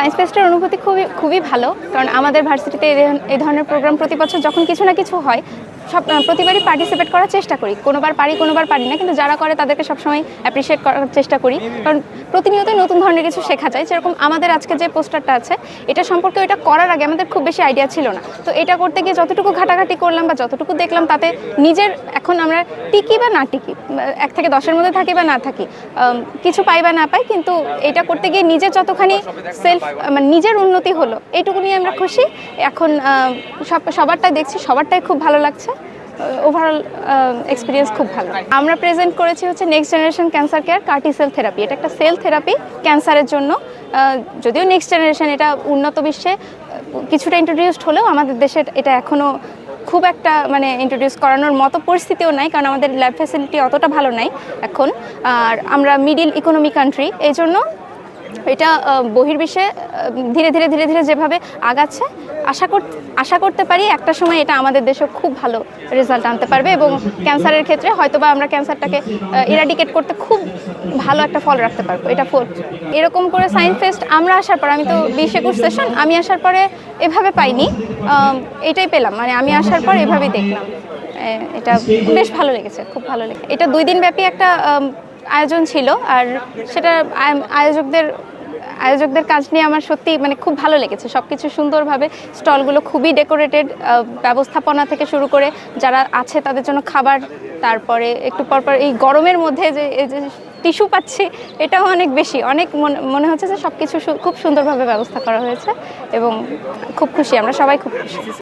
Science ফেস্টের অনুভূতি খুবই খুবই ভালো। কারণ আমাদের ভার্সিটিতে এই ধরন- এই ধরনের প্রোগ্রাম প্রতি বছর যখন কিছু না কিছু হয় সব প্রতিবারই পার্টিসিপেট করার চেষ্টা করি। কোনোবার পারি কোনোবার পারি না, কিন্তু যারা করে তাদেরকে সবসময় অ্যাপ্রিসিয়েট করার চেষ্টা করি। কারণ প্রতিনিয়তই নতুন ধরনের কিছু শেখা যায়। যেরকম আমাদের আজকে যে পোস্টারটা আছে, এটা সম্পর্কে এটা করার আগে আমাদের খুব বেশি আইডিয়া ছিল না। তো এটা করতে গিয়ে যতটুকু ঘাটাঘাটি করলাম বা যতটুকু দেখলাম, তাতে নিজের এখন আমরা টিকি বা না টিকি, এক থেকে দশের মধ্যে থাকি বা না থাকি কিছু পাই বা না পাই, কিন্তু এটা করতে গিয়ে নিজের যতখানি সেলফ মানে নিজের উন্নতি হলো এইটুকু নিয়ে আমরা খুশি। এখন সব, সবারটাই দেখছি, সবারটাই খুব ভালো লাগছে। ওভারঅল এক্সপিরিয়েন্স খুব ভালো। আমরা প্রেজেন্ট করেছি হচ্ছে next generation cancer care CAR T cell therapy এটা একটা সেল থেরাপি ক্যান্সারের জন্য। যদিও নেক্সট জেনারেশন এটা উন্নত বিশ্বে কিছুটা ইন্ট্রোডিউসড হলেও আমাদের দেশে এটা এখনও খুব একটা মানে ইন্ট্রোডিউস করানোর মতো পরিস্থিতিও নাই, কারণ আমাদের ল্যাব ফ্যাসিলিটি অতটা ভালো নাই এখন। আর আমরা মিডিল ইকোনমি কান্ট্রি এই জন্য এটা বহির্বিশ্বে ধীরে ধীরে ধীরে ধীরে যেভাবে আগাচ্ছে, আশা কর, আশা করতে পারি একটা সময় এটা আমাদের দেশেও খুব ভালো রেজাল্ট আনতে পারবে এবং ক্যান্সারের ক্ষেত্রে হয়তোবা আমরা ক্যান্সারটাকে ইরাডিকেট করতে খুব ভালো একটা ফল রাখতে পারব, এটা ফোর এরকম করে সায়েন্স ফেস্ট আমরা আসার পর, আমি তো বিশ একুশ সেশন আমি আসার পরে এভাবে পাইনি এটাই পেলাম মানে আমি আসার পর এভাবেই দেখলাম। এটা বেশ ভালো লেগেছে, খুব ভালো লেগেছে। এটা দুই দিন ব্যাপী একটা আয়োজন ছিল আর সেটা আয়োজকদের আয়োজকদের কাজ নিয়ে আমার সত্যি মানে খুব ভালো লেগেছে। সব কিছু সুন্দরভাবে স্টলগুলো খুবই ডেকোরেটেড ব্যবস্থাপনা থেকে শুরু করে যারা আছে তাদের জন্য খাবার, তারপরে একটু পরপর এই গরমের মধ্যে যে, এই যে টিস্যু পাচ্ছি, এটাও অনেক বেশি। অনেক মনে- মনে হচ্ছে যে সব কিছু খুব সুন্দরভাবে ব্যবস্থা করা হয়েছে এবং খুব খুশি, আমরা সবাই খুব খুশি।